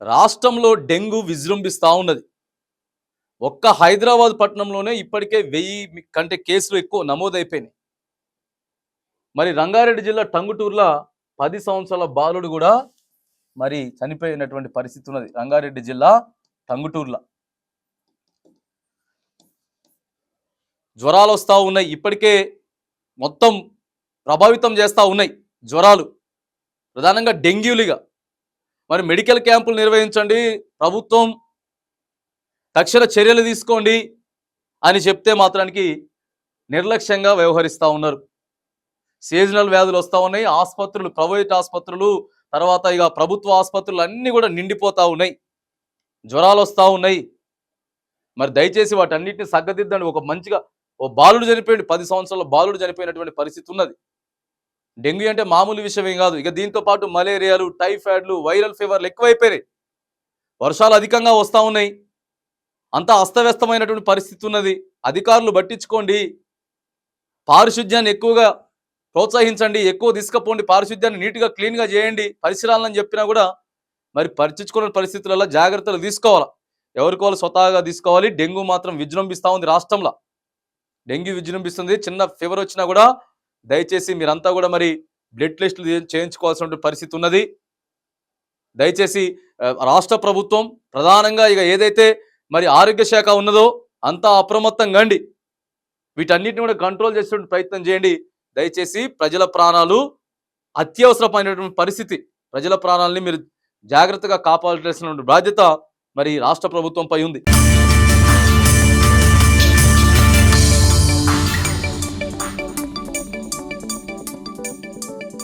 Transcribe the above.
రాష్ట్రంలో డెంగ్యూ విజృంభిస్తూ ఉన్నది. ఒక్క హైదరాబాద్ పట్టణంలోనే ఇప్పటికే వెయ్యి కంటే కేసులు ఎక్కువ నమోదైపోయినాయి. మరి రంగారెడ్డి జిల్లా టంగుటూరులో పది సంవత్సరాల బాలుడు కూడా మరి చనిపోయినటువంటి పరిస్థితి ఉన్నది రంగారెడ్డి జిల్లా టంగుటూరులో. జ్వరాలు వస్తూ ఉన్నాయి. ఇప్పటికే మొత్తం ప్రభావితం చేస్తూ ఉన్నాయి జ్వరాలు. ప్రధానంగా డెంగ్యూలుగా మరి మెడికల్ క్యాంపులు నిర్వహించండి. ప్రభుత్వం తక్షణ చర్యలు తీసుకోండి అని చెప్తే మాత్రానికి నిర్లక్ష్యంగా వ్యవహరిస్తూ ఉన్నారు. సీజనల్ వ్యాధులు వస్తూ ఉన్నాయి. ఆసుపత్రులు ప్రైవేట్ ఆసుపత్రులు తర్వాత ఇక ప్రభుత్వ ఆసుపత్రులు అన్నీ కూడా నిండిపోతూ ఉన్నాయి. జ్వరాలు వస్తూ ఉన్నాయి. మరి దయచేసి వాటన్నిటిని సగ్గదిద్దండి ఒక మంచిగా ఓ బాలుడు చనిపోయింది పది సంవత్సరాల బాలుడు చనిపోయినటువంటి పరిస్థితి ఉన్నది. డెంగ్యూ అంటే మామూలు విషయం ఏం కాదు. ఇక దీంతో పాటు మలేరియాలు టైఫాయిడ్లు వైరల్ ఫీవర్లు ఎక్కువైపోయినాయి. వర్షాలు అధికంగా వస్తూ ఉన్నాయి. అంతా అస్తవ్యస్తమైనటువంటి పరిస్థితి ఉన్నది. అధికారులు పట్టించుకోండి. పారిశుద్ధ్యాన్ని ఎక్కువగా ప్రోత్సహించండి. ఎక్కువ తీసుకుపోండి. పారిశుద్ధ్యాన్ని నీట్గా క్లీన్గా చేయండి. పరిసరాలని చెప్పినా కూడా మరి పరీక్షించుకునే పరిస్థితులలో జాగ్రత్తలు తీసుకోవాలి? ఎవరికి వాళ్ళు స్వతహాగా తీసుకోవాలి? డెంగ్యూ మాత్రం విజృంభిస్తూ ఉంది రాష్ట్రంలో. డెంగ్యూ విజృంభిస్తుంది. చిన్న ఫీవర్ వచ్చినా కూడా దయచేసి మీరంతా కూడా మరి బ్లడ్ టెస్టులు చేయించుకోవాల్సిన పరిస్థితి ఉన్నది. దయచేసి రాష్ట్ర ప్రభుత్వం ప్రధానంగా ఇక ఏదైతే మరి ఆరోగ్య శాఖ ఉన్నదో అంతా అప్రమత్తంగా అండి. వీటన్నిటిని కూడా కంట్రోల్ చేసేటువంటి ప్రయత్నం చేయండి. దయచేసి ప్రజల ప్రాణాలు అత్యవసరమైనటువంటి పరిస్థితి. ప్రజల ప్రాణాలని మీరు జాగ్రత్తగా కాపాడాల్సిన బాధ్యత మరి రాష్ట్ర ప్రభుత్వంపై ఉంది.